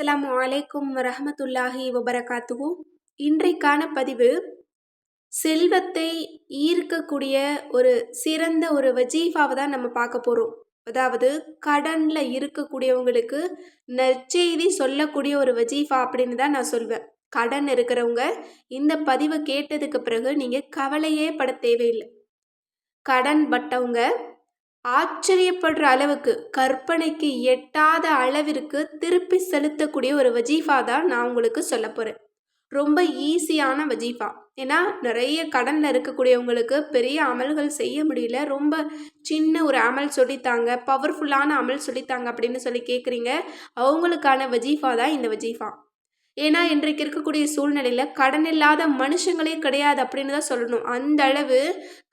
அஸ்லாம் வலைக்கும் ரஹமத்துல்லாஹி வபரகாத்துகு இன்றைக்கான பதிவு செல்வத்தை ஈர்க்கக்கூடிய ஒரு சிறந்த ஒரு வஜீஃபாவை தான் நம்ம பார்க்க போகிறோம் அதாவது கடனில் இருக்கக்கூடியவங்களுக்கு நற்செய்தி சொல்லக்கூடிய ஒரு வஜீஃபா அப்படின்னு தான் நான் சொல்வேன். கடன் இருக்கிறவங்க இந்த பதிவை கேட்டதுக்கு பிறகு நீங்கள் கவலையே பட தேவையில்லை. கடன் பட்டவங்க ஆச்சரியப்படுற அளவுக்கு கற்பனைக்கு எட்டாத அளவிற்கு திருப்பி செலுத்தக்கூடிய ஒரு வஜீஃபா தான் நான் உங்களுக்கு சொல்ல போகிறேன் ரொம்ப ஈஸியான வஜீஃபா. ஏன்னா நிறைய கடனில் இருக்கக்கூடியவங்களுக்கு பெரிய அமல்கள் செய்ய முடியல. ரொம்ப சின்ன ஒரு அமல் சொல்லித்தாங்க பவர்ஃபுல்லான அமல் சொல்லித்தாங்க அப்படின்னு சொல்லி கேட்குறீங்க அவங்களுக்கான வஜீஃபா தான் இந்த வஜீஃபா. ஏன்னா இன்றைக்கு இருக்கக்கூடிய சூழ்நிலையில் கடன் இல்லாத மனுஷங்களே கிடையாது அப்படின்னு தான் சொல்லணும். அந்த அளவு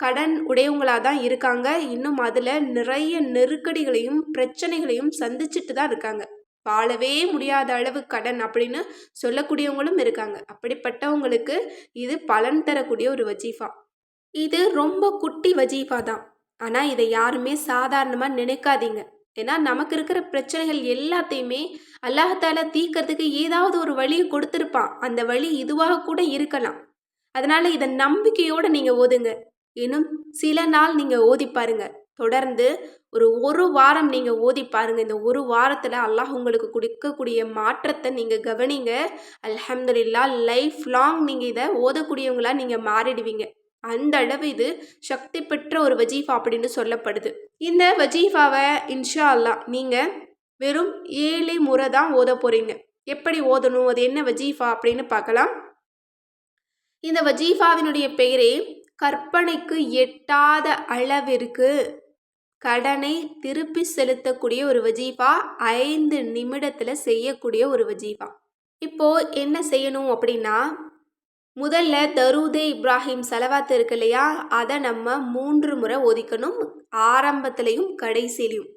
கடன் உடையவங்களாக தான் இருக்காங்க. இன்னும் அதில் நிறைய நெருக்கடிகளையும் பிரச்சனைகளையும் சந்திச்சுட்டு தான் இருக்காங்க. வாழவே முடியாத அளவு கடன் அப்படின்னு சொல்லக்கூடியவங்களும் இருக்காங்க. அப்படிப்பட்டவங்களுக்கு இது பலன் தரக்கூடிய ஒரு வஜீஃபா. இது ரொம்ப குட்டி வஜீஃபா தான். ஆனால் இதை யாருமே சாதாரணமாக நினைக்காதீங்க. ஏன்னா நமக்கு இருக்கிற பிரச்சனைகள் எல்லாத்தையுமே அல்லாஹால தீக்கிறதுக்கு ஏதாவது ஒரு வழியை கொடுத்துருப்பான். அந்த வழி இதுவாக கூட இருக்கலாம். அதனால இதை நம்பிக்கையோடு நீங்கள் ஓதுங்க. இன்னும் சில நாள் நீங்கள் ஓதி பாருங்க. தொடர்ந்து ஒரு ஒரு வாரம் நீங்கள் ஓதி பாருங்க. இந்த ஒரு வாரத்தில் அல்லாஹ் உங்களுக்கு கொடுக்கக்கூடிய மாற்றத்தை நீங்கள் கவனிங்க. அல்ஹம்துல்லா லைஃப் லாங் நீங்கள் இதை ஓதக்கூடியவங்களா நீங்கள் மாறிடுவீங்க. அந்த அளவு இது சக்தி பெற்ற ஒரு வஜீஃபா அப்படின்னு சொல்லப்படுது. இந்த வஜீஃபாவை இன்ஷா அல்லா நீங்கள் வெறும் ஏழு முறை தான் ஓத போகிறீங்க எப்படி ஓதணும்? அது என்ன வஜீஃபா அப்படின்னு பார்க்கலாம். இந்த வஜீஃபாவினுடைய பெயரே கற்பனைக்கு எட்டாத அளவிற்கு கடனை திருப்பி செலுத்தக்கூடிய ஒரு வஜீஃபா ஐந்து நிமிடத்தில் செய்யக்கூடிய ஒரு வஜீஃபா. இப்போது என்ன செய்யணும் அப்படின்னா முதல்ல தருதே இப்ராஹிம் செலவாத்து இருக்கு இல்லையா? அதை நம்ம மூன்று முறை ஓதிக்கணும் ஆரம்பத்துலேயும் கடைசியிலையும்.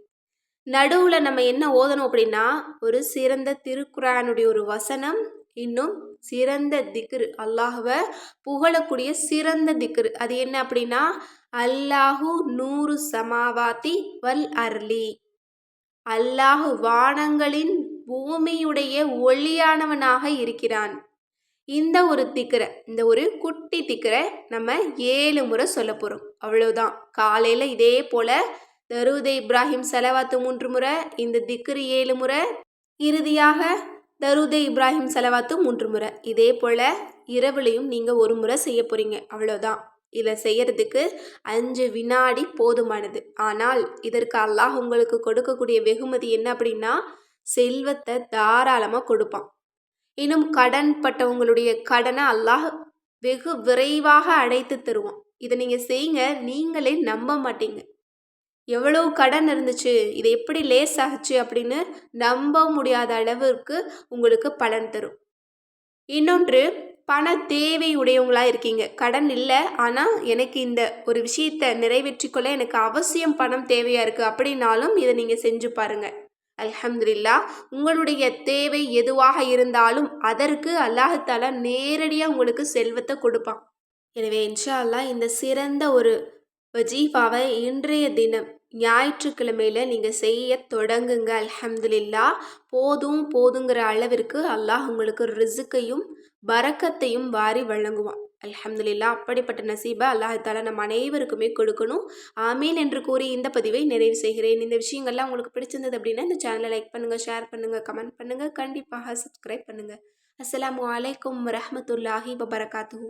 நடுவில் நம்ம என்ன ஓதணும் அப்படின்னா ஒரு சிறந்த திருக்குறானுடைய ஒரு வசனம் இன்னும் சிறந்த திக்ரு. அல்லாஹுவை புகழக்கூடிய சிறந்த திக்ரு. அது என்ன அப்படின்னா அல்லாஹு நூறு சமாவாத்தி வல் அர்லி. அல்லாஹு வானங்களின் பூமியுடைய ஒளியானவனாக இருக்கிறான். இந்த ஒரு திக்கரை இந்த ஒரு குட்டி திக்கரை நம்ம ஏழு முறை சொல்ல போகிறோம் அவ்வளோதான் காலையில் இதே போல் தருதே இப்ராஹிம் செலவாத்து மூன்று முறை இந்த திக்ரு ஏழு முறை இறுதியாக தருதே இப்ராஹிம் செலவாத்து மூன்று முறை. இதே போல் இரவுலையும் நீங்கள் ஒரு முறை செய்ய போகிறீங்க அவ்வளோதான் இதை செய்யறதுக்கு அஞ்சு வினாடி போதுமானது. ஆனால் இதற்கு அல்லாஹ் உங்களுக்கு கொடுக்கக்கூடிய வெகுமதி என்ன அப்படின்னா செல்வத்தை தாராளமாக கொடுப்பான். இன்னும் கடன் பட்டவங்களுடைய கடனை அல்லாஹ் வெகு விரைவாக அடைத்து தருவோம் இதை நீங்கள் செய்யுங்க நீங்களே நம்ப மாட்டீங்க. எவ்வளோ கடன் இருந்துச்சு இது எப்படி லேஸ் ஆகுச்சு அப்படின்னு நம்ப முடியாத அளவிற்கு உங்களுக்கு பலன் தரும். இன்னொன்று பண தேவை உடையவங்களாக இருக்கீங்க. கடன் இல்லை ஆனால் எனக்கு இந்த ஒரு விஷயத்தை நிறைவேற்றிக்கொள்ள எனக்கு அவசியம் பணம் தேவையாக இருக்குது அப்படின்னாலும் இதை நீங்கள் செஞ்சு பாருங்கள் அல்ஹம்துலில்லா உங்களுடைய தேவை எதுவாக இருந்தாலும் அதற்கு அல்லாஹால நேரடியாக உங்களுக்கு செல்வத்தை கொடுப்பான். எனவே இன்ஷா அல்லா இந்த சிறந்த ஒரு வஜீஃபாவை இன்றைய தினம் ஞாயிற்றுக்கிழமையில் நீங்கள் செய்ய தொடங்குங்க அல்ஹம்துலில்லா. போதும் போதுங்கிற அளவிற்கு அல்லாஹ் உங்களுக்கு ரிசுக்கையும் பறக்கத்தையும் வாரி வழங்குவான். அல்ஹம்துலில்லா அப்படிப்பட்ட நசீபை அல்லாஹால நம்ம அனைவருக்குமே கொடுக்கணும். ஆமீன் என்று கூறி இந்த பதிவை நிறைவு செய்கிறேன். இந்த விஷயங்கள்லாம் உங்களுக்கு பிடிச்சிருந்தது அப்படின்னா இந்த சேனலை லைக் பண்ணுங்கள் ஷேர் பண்ணுங்கள் கமெண்ட் பண்ணுங்கள் கண்டிப்பாக சப்ஸ்கிரைப் பண்ணுங்கள் அஸ்லாம் வலைக்கம் வரமத்துல்லாஹி வபரகாத்து